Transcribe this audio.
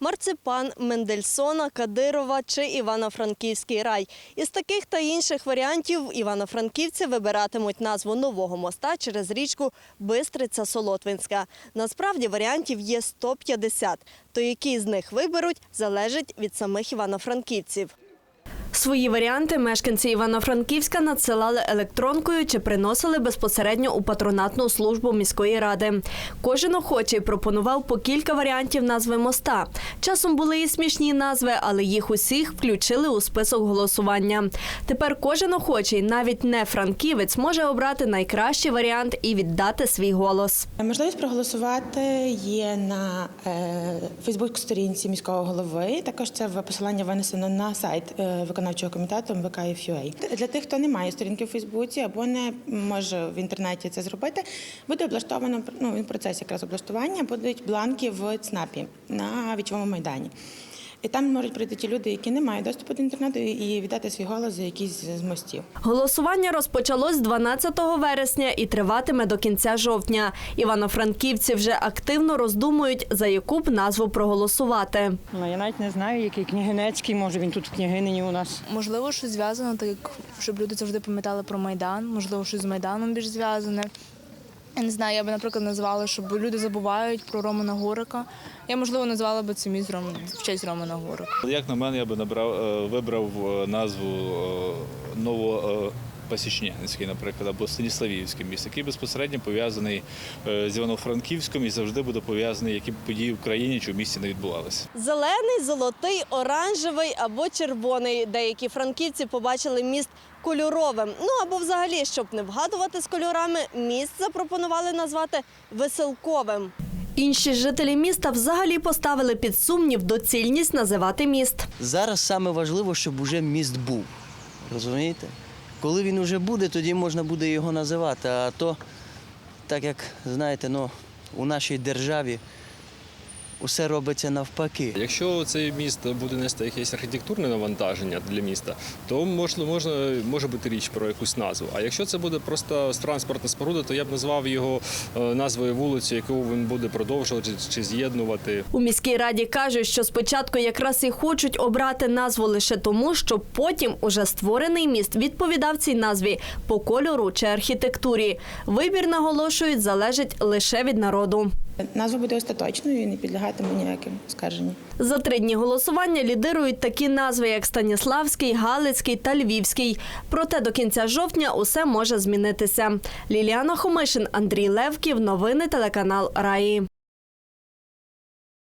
марципан, Мендельсона, Кадирова чи Івано-Франківський рай. Із таких та інших варіантів івано-франківці вибиратимуть назву нового моста через річку Бистриця Солотвинська. Насправді варіантів є 150, то який з них виберуть, залежить від самих івано-франківців. Свої варіанти мешканці Івано-Франківська надсилали електронкою чи приносили безпосередньо у патронатну службу міської ради. Кожен охочий пропонував по кілька варіантів назви моста. Часом були і смішні назви, але їх усіх включили у список голосування. Тепер кожен охочий, навіть не франківець, може обрати найкращий варіант і віддати свій голос. Можливість проголосувати є на е, Фейсбук-сторінці міського голови. Також це в- посилання винесено на сайт е, виконавчого комітету МВК.FUA. Для тих, хто не має сторінки в Фейсбуці або не може в інтернеті це зробити, буде облаштовано ну, в процесі якраз облаштування, будуть бланки в ЦНАПі на вічовому майдані. І там можуть прийти ті люди, які не мають доступу до інтернету, і віддати свій голос за якийсь з мостів. Голосування розпочалось 12 вересня і триватиме до кінця жовтня. Івано-франківці вже активно роздумують, за яку б назву проголосувати. Ну, я навіть не знаю, який княгинецький, може він тут в княгинині у нас. Можливо, щось зв'язано, так як щоб люди завжди пам'ятали про Майдан, можливо, щось з Майданом більш зв'язане. Я не знаю, я би, наприклад, назвала, щоб люди забувають про Романа Горика. Я, можливо, назвала би це міст в честь Романа Горика. Як на мене, я би набрав, е, вибрав е, назву е, Новопасічнянський, наприклад, або Станіславівський міст, який безпосередньо пов'язаний е, з Івано-Франківськом і завжди буде пов'язаний, які б події в країні чи в місті не відбувалися. Зелений, золотий, оранжевий або червоний. Деякі франківці побачили міст кольоровим. Ну або взагалі, щоб не вгадувати з кольорами, міст запропонували назвати веселковим. Інші жителі міста взагалі поставили під сумнів доцільність називати міст. Зараз саме важливо, щоб уже міст був. Розумієте? Коли він уже буде, тоді можна буде його називати. А то, так як знаєте, ну, у нашій державі усе робиться навпаки. Якщо цей міст буде нести якесь архітектурне навантаження для міста, то можна, можна, може бути річ про якусь назву. А якщо це буде просто транспортна споруда, то я б назвав його е, назвою вулиці, яку він буде продовжувати чи, чи з'єднувати. У міській раді кажуть, що спочатку якраз і хочуть обрати назву лише тому, щоб потім уже створений міст відповідав цій назві по кольору чи архітектурі. Вибір наголошують залежить лише від народу. Назва буде остаточною і не підлягатиме ніяким скарженням. За три дні голосування лідирують такі назви, як Станіславський, Галицький та Львівський. Проте до кінця жовтня усе може змінитися. Ліліана Хомишин, Андрій Левків. Новини телеканал Раї.